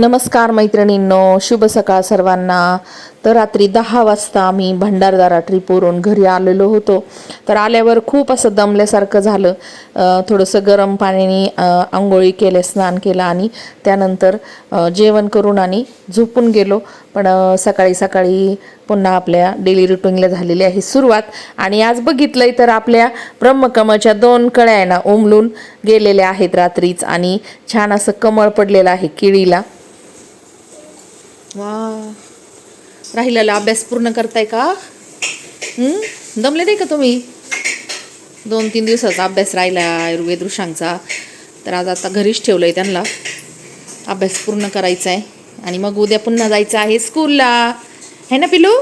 नमस्कार मैत्रिणींनो शुभ सकाळ सर्वांना. तर रात्री दहा वाजता आम्ही भंडारदारा ट्रिपवरून घरी आलेलो होतो. तर आल्यावर खूप असं दमल्यासारखं झालं. थोडंसं गरम पाण्याने आंघोळी केले स्नान केलं आणि त्यानंतर जेवण करून आणि झोपून गेलो. पण सकाळी सकाळी पुन्हा आपल्या डेली रुटीनला झालेली आहे सुरुवात. आणि आज बघितलंय तर आपल्या ब्रह्मकमळच्या दोन कळ्या आहे ना उमलून गेलेल्या आहेत रात्रीच. आणि छान असं कमळ पडलेलं आहे केळीला वा. राहिलेला अभ्यास पूर्ण करताय का? दमले नाही का तुम्ही? दोन तीन दिवसाचा अभ्यास राहिला आयुर्वेद ऋषांचा. तर आज आता घरीच ठेवलं आहे त्यांना. अभ्यास पूर्ण करायचा आहे आणि मग उद्या पुन्हा जायचं आहे स्कूलला. है ना पिलू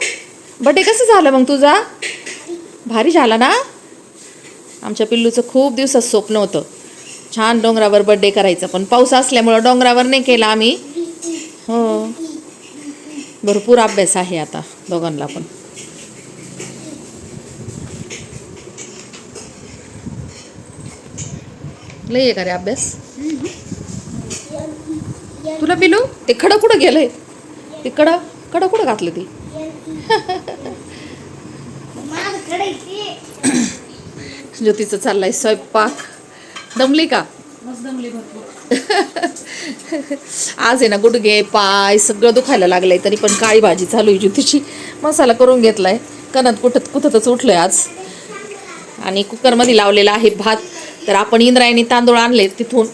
बड्डे कसं झालं मग तुझा? भारी झाला ना? आमच्या पिल्लूचं खूप दिवसात स्वप्न होतं. छान डोंगरावर बड्डे करायचं पण पाऊस असल्यामुळं डोंगरावर नाही केला आम्ही. हो. भरपूर अभ्यास आहे आता दोघांना पण. लई आहे का रे अभ्यास? तुला पिलू? ते खडं कुठं गेलंय? ते कडं कडं कुठं घातलं ते? ज्योतीचं चाललाय स्वयंपाक. दमली का? आज आहे ना गुडघे पाय सगळं दुखायला लागलंय तरी पण काळी भाजी चालू आहे ज्योतीची मसाला करून घेतलाय. कणत कुठत कुठतच आहे आज. आणि कुकरमध्ये लावलेला आहे भात. तर आपण इंद्रायणी तांदूळ आणलेत तिथून.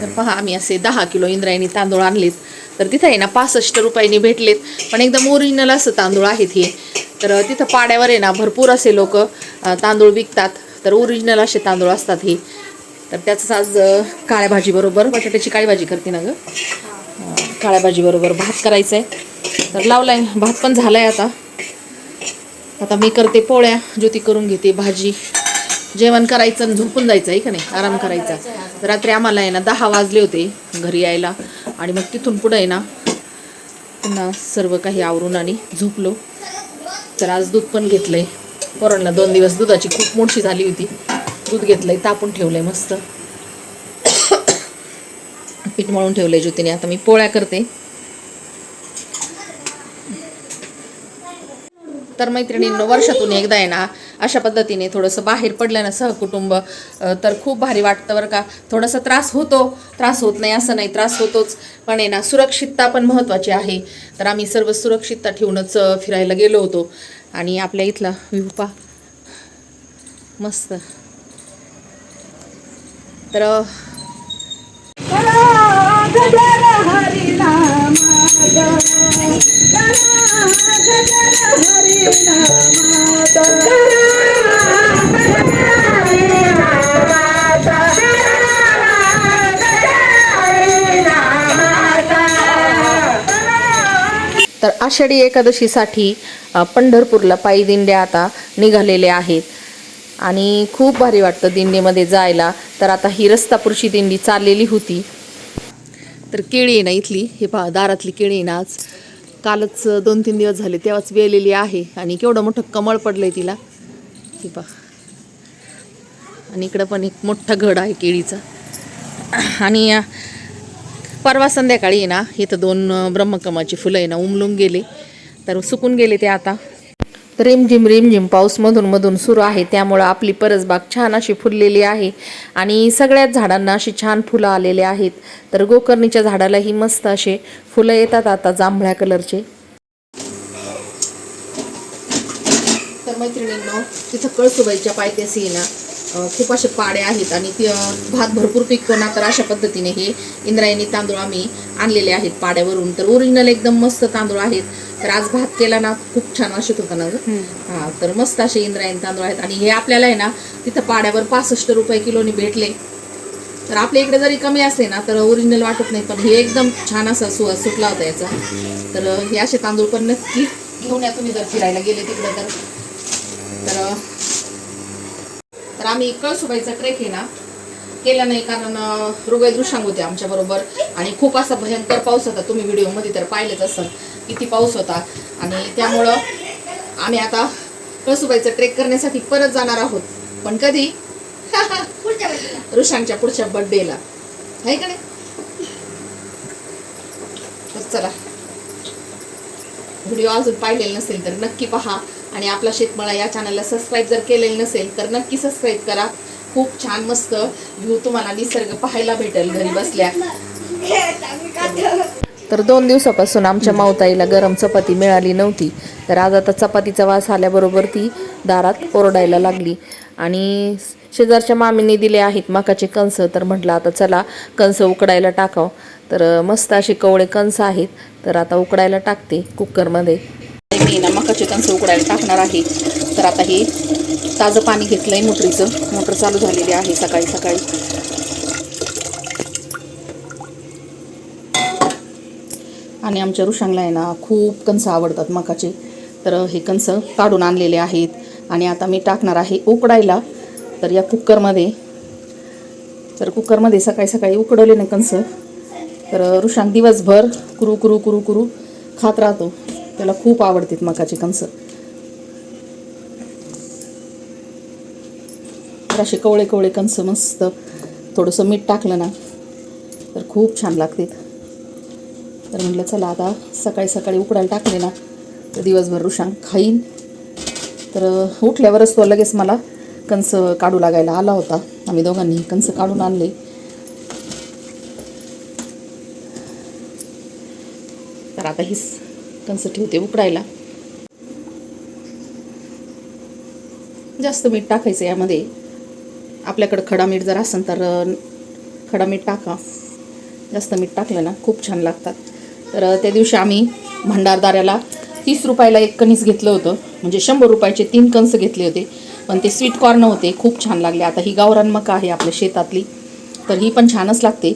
तर पहा आम्ही असे दहा किलो इंद्रायणी तांदूळ आणलेत. तर तिथं आहे ना पासष्ट रुपयांनी भेटलेत. पण एकदम ओरिजिनल असं तांदूळ आहेत हे. तर तिथं पाड्यावर आहे ना भरपूर असे लोक तांदूळ विकतात. तर ओरिजिनल असे तांदूळ असतात हे. तर त्याचंच आज काळ्या भाजीबरोबर बटाट्याची काळी भाजी करते ना गं? काळ्या भाजीबरोबर भात करायचा आहे तर लावलाय भात पण झालाय आता. आता मी करते पोळ्या ज्योती करून घेते भाजी. जेवण करायचं आणि झोपून जायचं आहे का नाही? आराम करायचा. रात्री आम्हाला आहे ना दहा वाजले होते घरी यायला. आणि मग तिथून पुढं आहे ना पुन्हा सर्व काही आवरून आणि झोपलो. तर आज दूध पण घेतलंय. पोरांना दोन दिवस दुधाची खूप मोठी झाली होती. दूध घेतलंय तापून ठेवलंय मस्त. पीठ मळून ठेवलंय ज्योतीने. आता मी पोळ्या करते. तर मैत्रिणींनो वर्षातून एकदा आहे ना अशा पद्धतीने थोडंसं बाहेर पडलं ना सहकुटुंब तर खूप भारी वाटतं बरं का. थोडासा त्रास होतो. त्रास होत नाही असं नाही त्रास होतोच. पण आहे ना सुरक्षितता पण महत्त्वाची आहे. तर आम्ही सर्व सुरक्षितता ठेवूनच फिरायला गेलो होतो. आणि आपल्या इथला विहुपा मस्त. तर तर आषाढी एकादशीसाठी पंढरपूरला पायी दिंड्या आता निघालेल्या आहेत. आणि खूप भारी वाटतं दिंडीमध्ये जायला. तर आता ही रस्तापूरची दिंडी चाललेली होती. तर केळी आहे ना इथली? हे पहा दारातली केळी आहे ना आज. कालच दोन तीन दिवस झाले तेव्हाच वेलेली आहे. आणि केवढं मोठं कमळ पडलं आहे तिला. हे पहा. आणि इकडं पण एक मोठा घड आहे केळीचा. आणि परवा संध्याकाळी आहे ना इथं दोन ब्रह्मकमाची फुलं आहे ना उमलून गेले. तर सुकून गेले ते आता. रिमझिम रिमझिम पाऊस मधून मधून सुरू आहे. त्यामुळं आपली परसबाग छान अशी फुललेली आहे आणि सगळ्याच झाडांना अशी छान फुलं आलेले आहेत. तर गोकर्णीच्या झाडालाही मस्त असे फुलं येतात आता जांभळ्या कलरचे. तर मैत्रिणींनो तिथं कळसुबाईच्या पायथ्याशी ना खूप असे पाडे आहेत आणि ते भात भरपूर पिकतो ना तर अशा पद्धतीने हे इंद्रायणी तांदूळ आम्ही आणलेले आहेत पाड्यावरून. तर ओरिजिनल एकदम मस्त तांदूळ आहेत. तर आज भात केला ना खूप छान असे होता ना? हा तर मस्त असे इंद्रायणी तांदूळ आहेत. आणि हे आपल्याला आहे ना तिथं पाड्यावर पासष्ट रुपये किलोनी भेटले. तर आपल्या इकडे जरी कमी असले ना तर ओरिजिनल वाटत नाही पण हे एकदम छान असा सुवास सुटला होता याचा. तर हे असे तांदूळ पण नक्की घेऊन या तुम्ही जर फिरायला गेले तिकडे तर तर आम्ही कळसुबाईचा ट्रेक आहे ना केला नाही कारण रुगय दृश्यांग होते आमच्या बरोबर. आणि खूप असा भयंकर पाऊस होता तुम्ही व्हिडिओमध्ये तर पाहिलेच असाल. किती पाऊस होता. आणि त्यामुळं आम्ही आता कळसुबाईचा ट्रेक करण्यासाठी परत जाणार आहोत. पण कधी? ऋषांच्या पुढच्या बर्थडेला आहे का नाही? चला. व्हिडिओ अजून पाहिलेला नसेल तर नक्की पहा. आणि आपला शेतमळा या चॅनलला सबस्क्राईब जर केलेलं नसेल तर नक्की सबस्क्राईब करा. खूप छान मस्त व्ह्यू तुम्हाला निसर्ग पाहायला भेटेल घरी बसल्या. तर दोन दिवसापासून आमच्या मावताईला गरम चपाती मिळाली नव्हती. तर आज आता चपातीचा वास आल्याबरोबर ती दारात ओरडायला लागली. आणि शेजारच्या मामींनी दिले आहेत मकाचे कंस तर म्हटलं आता चला कंस उकडायला टाकाव. तर मस्त असे कवळे कंस आहेत. तर आता उकडायला टाकते कुकरमध्ये मी ना मकाचे कंस उकडायला टाकणार आहे. तर आता हे ताजं पाणी घेतलं आहे मोटरीचं. मोटर चालू झालेली आहे सकाळी सकाळी. आणि आमच्या ऋषांगला आहे ना खूप कणसं आवडतात मकाचे. तर हे कणसं काढून आणलेले आहेत. आणि आता मी टाकणार आहे उकडायला. तर या कुकरमध्ये तर कुकरमध्ये सकाळी सकाळी उकडवले ना कणसं. तर ऋषांग दिवसभर कुरू कुरू कुरू कुरू खात राहतो. त्याला खूप आवडतात मकाचे कणस. तर असे कवळे कवळे कंस मस्त थोडंसं मीठ टाकलं ना तर खूप छान लागतात तर म्हटलं चला आता सकाळी सकाळी उकडायला टाकले ना तर दिवसभर रुशांग खाईन. तर उठल्यावरच तो लगेच मला कंस काढू लागायला आला होता. आम्ही दोघांनी कंस काढून आणले. तर आता ही कणसं ठेवते उकडायला. जास्त मीठ टाकायचं यामध्ये. आपल्याकडं खडा मीठ जर असेल तर खडा मीठ टाका. जास्त मीठ टाकलं ना खूप छान लागतात. तर त्या दिवशी आम्ही भंडारदाऱ्याला तीस रुपयाला एक कणीस घेतलं होतं. म्हणजे शंभर रुपयाचे तीन कणस घेतले होते. पण ते स्वीट कॉर्न होते खूप छान लागले. आता ही गावरान मका आहे आपल्या शेतातली. तर ही पण छानच लागते.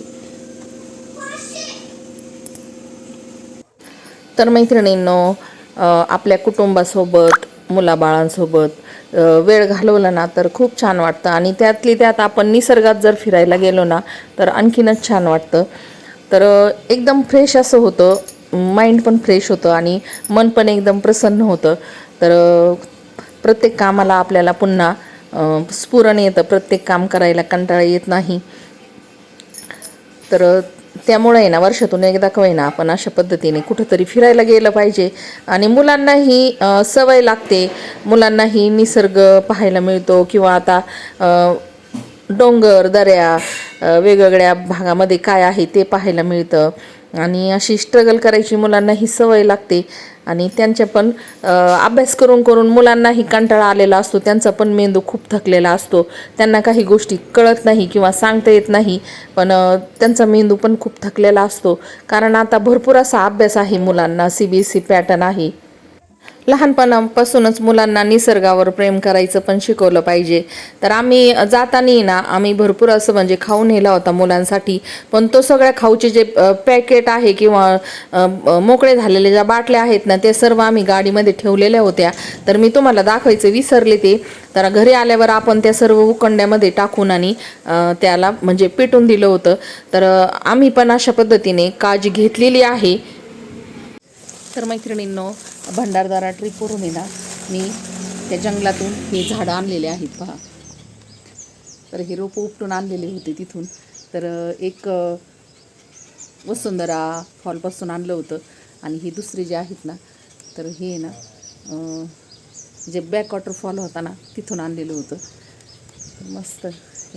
तर मैत्रिणींनो आपल्या कुटुंबासोबत मुलाबाळांसोबत वेळ घालवला ना तर खूप छान वाटतं. आणि त्यातली त्यात आपण निसर्गात जर फिरायला गेलो ना तर आणखीनच छान वाटतं. तर एकदम फ्रेश असं होतं. माइंड पण फ्रेश होतं आणि मन पण एकदम प्रसन्न होतं. तर प्रत्येक कामाला आपल्याला पुन्हा स्फुरण येतं. प्रत्येक काम करायला कंटाळा येत नाही. तर त्यामुळे आहे ना वर्षातून एकदा का ना आपण अशा पद्धतीने कुठंतरी फिरायला गेलं पाहिजे. आणि मुलांनाही सवय लागते. मुलांनाही निसर्ग पाहायला मिळतो किंवा आता डोंगर दऱ्या वेगवेगळ्या भागामध्ये काय आहे ते पाहायला मिळतं. आणि अशी स्ट्रगल करायची मुलांनाही सवय लागते. आणि त्यांचे पण अभ्यास करून करून मुलांनाही कंटाळा आलेला असतो त्यांचा पण मेंदू खूप थकलेला असतो. त्यांना काही गोष्टी कळत नाही किंवा सांगता येत नाही पण त्यांचा मेंदू पण खूप थकलेला असतो. कारण आता भरपूर असा अभ्यास आहे मुलांना C B S C pattern आहे. लहानपणापासूनच मुलांना निसर्गावर प्रेम करायचं पण शिकवलं पाहिजे. तर आम्ही जाताना ना आम्ही भरपूर असं म्हणजे खाऊ नेला होता मुलांसाठी. पण तो सगळ्या खाऊचे जे पॅकेट आहे किंवा मोकळे झालेले ज्या बाटल्या आहेत ना ते सर्व आम्ही गाडीमध्ये ठेवलेल्या होत्या. तर मी तुम्हाला दाखवायचं विसरले ते. तर घरी आल्यावर आपण त्या सर्व उकंड्यामध्ये टाकून आणि त्याला म्हणजे पेटून दिलं होतं. तर आम्ही पण अशा पद्धतीने काळजी घेतलेली आहे. तर मैत्रिणींनो भंडारदारा ट्रिपवरून आहे ना मी त्या जंगलातून हे झाडं आणलेले आहेत पहा. तर हे रोपं उपटून आणलेले होते तिथून. तर एक वसुंधरा फॉलपासून आणलं होतं. आणि ही दुसरी जे आहेत ना तर हे आहे ना जे बॅकवॉटर फॉल होता ना तिथून आणलेलं होतं. मस्त.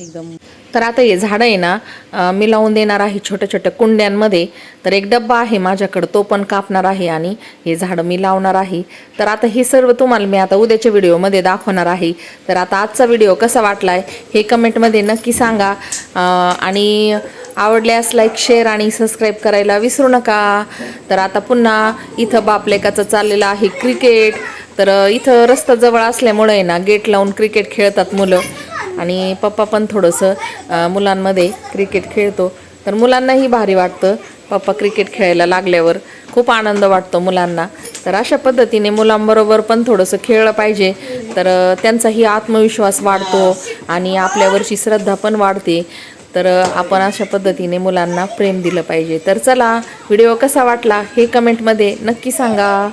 एकदम. तर आता हे झाडं आहे ना मी लावून देणार आहे छोट्या छोट्या कुंड्यांमध्ये. तर एक डब्बा आहे माझ्याकडं तो पण कापणार आहे आणि हे झाडं मी लावणार आहे. तर आता हे सर्व तुम्हाला मी आता उद्याच्या व्हिडिओमध्ये दाखवणार आहे. तर आता आजचा व्हिडिओ कसा वाटला आहे हे कमेंटमध्ये नक्की सांगा. आणि आवडल्यास लाईक शेअर आणि सबस्क्राईब करायला विसरू नका. तर आता पुन्हा इथं बापलेकाचं चाललेलं आहे क्रिकेट. तर इथं रस्ता जवळ असल्यामुळे आहे ना गेट लावून क्रिकेट खेळतात मुलं. आणि पप्पा पण थोडंसं मुलांमध्ये क्रिकेट खेळतो. तर मुलांनाही भारी वाटतं. पप्पा क्रिकेट खेळायला लागल्यावर खूप आनंद वाटतो मुलांना. तर अशा पद्धतीने मुलांबरोबर पण थोडंसं खेळलं पाहिजे. तर त्यांचाही आत्मविश्वास वाढतो आणि आपल्यावरची श्रद्धा पण वाढते. तर आपण अशा पद्धतीने मुलांना प्रेम दिलं पाहिजे. तर चला व्हिडिओ कसा वाटला हे कमेंटमध्ये नक्की सांगा.